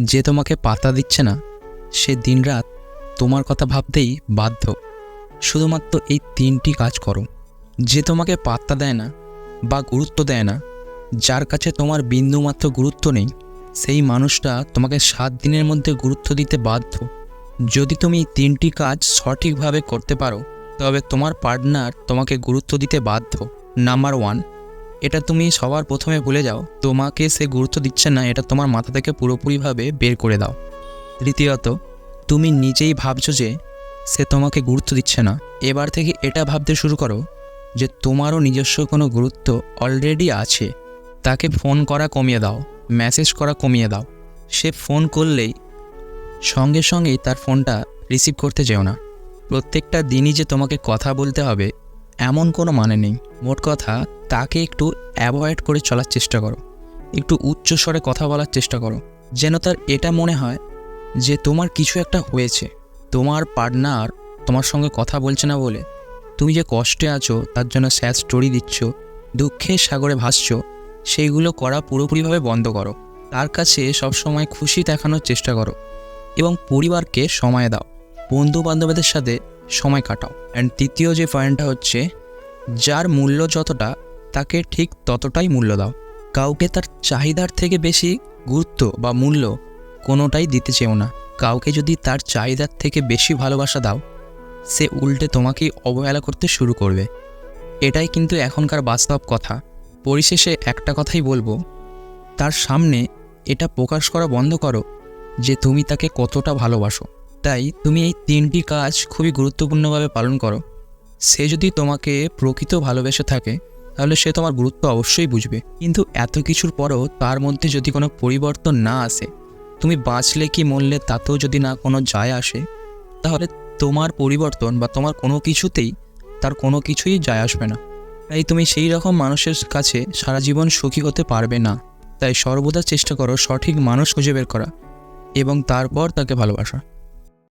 যে তোমাকে পাতা দিচ্ছে না, সে দিনরাত তোমার কথা ভাবতেই বাধ্য। শুধুমাত্র এই তিনটি কাজ করো। যে তোমাকে পাত্তা দেয় না বা গুরুত্ব দেয় না, যার কাছে তোমার বিন্দুমাত্র গুরুত্ব নেই, সেই মানুষটা তোমাকে সাত দিনের মধ্যে গুরুত্ব দিতে বাধ্য। যদি তুমি তিনটি কাজ সঠিকভাবে করতে পারো, তবে তোমার পার্টনার তোমাকে গুরুত্ব দিতে বাধ্য। নাম্বার ওয়ান এটা তুমি সবার প্রথমে ভুলে যাও। তোমাকে সে গুরুত্ব দিচ্ছে না, এটা তোমার মাথা থেকে পুরোপুরিভাবে বের করে দাও। তৃতীয়ত তুমি নিজেই ভাবছ যে সে তোমাকে গুরুত্ব দিচ্ছে না। এবার থেকে এটা ভাবতে শুরু করো যে তোমারও নিজস্ব কোনো গুরুত্ব অলরেডি আছে। তাকে ফোন করা কমিয়ে দাও মেসেজ করা কমিয়ে দাও। সে ফোন করলেই সঙ্গে সঙ্গেই তার ফোনটা রিসিভ করতে যেও না। প্রত্যেকটা দিনই যে তোমাকে কথা বলতে হবে, এমন কোনো মানে নেই। মোট কথা তাকে একটু অ্যাভয়েড করে চলার চেষ্টা করো। একটু উচ্চ স্বরে কথা বলার চেষ্টা করো। যেন তার এটা মনে হয় যে তোমার কিছু একটা হয়েছে। তোমার পার্টনার তোমার সঙ্গে কথা বলছে না বলে তুমি যে কষ্টে আছো, তার জন্য স্যাড স্টোরি দিচ্ছ, দুঃখের সাগরে ভাসছো, সেইগুলো করা পুরোপুরিভাবে বন্ধ করো। তার কাছে সবসময় খুশি দেখানোর চেষ্টা করো এবং পরিবারকে সময় দাও। বন্ধু বান্ধবদের সাথে সময় কাটাও। অ্যান্ড তৃতীয় যে পয়েন্টটা হচ্ছে, যার মূল্য যতটা তাকে ঠিক ততটাই মূল্য দাও। কাউকে তার চাহিদার থেকে বেশি গুরুত্ব বা মূল্য কোনোটাই দিতে চেও না। কাউকে যদি তার চাহিদার থেকে বেশি ভালোবাসা দাও, সে উল্টে তোমাকেই অবহেলা করতে শুরু করবে। এটাই কিন্তু এখনকার বাস্তব কথা। পরিশেষে একটা কথাই বলব, তার সামনে এটা প্রকাশ করা বন্ধ করো যে তুমি তাকে কতটা ভালোবাসো। তাই তুমি এই তিনটি কাজ খুবই গুরুত্বপূর্ণভাবে পালন করো। সে যদি তোমাকে প্রকৃত ভালোবেসে থাকে তাহলে সে তোমার গুরুত্ব অবশ্যই বুঝবে। কিন্তু এত কিছুর পরও তার মধ্যে যদি কোনো পরিবর্তন না আসে, তুমি বাঁচলে কি মরলে তাতেও যদি না কোনো যায় আসে, তাহলে তোমার পরিবর্তন বা তোমার কোনো কিছুতেই তার কোনো কিছুই যায় আসবে না। তাই তুমি সেই রকম মানুষের কাছে সারা জীবন সুখী হতে পারবে না। তাই সর্বদা চেষ্টা করো সঠিক মানুষ খুঁজে বের করা এবং তারপর তাকে ভালোবাসা।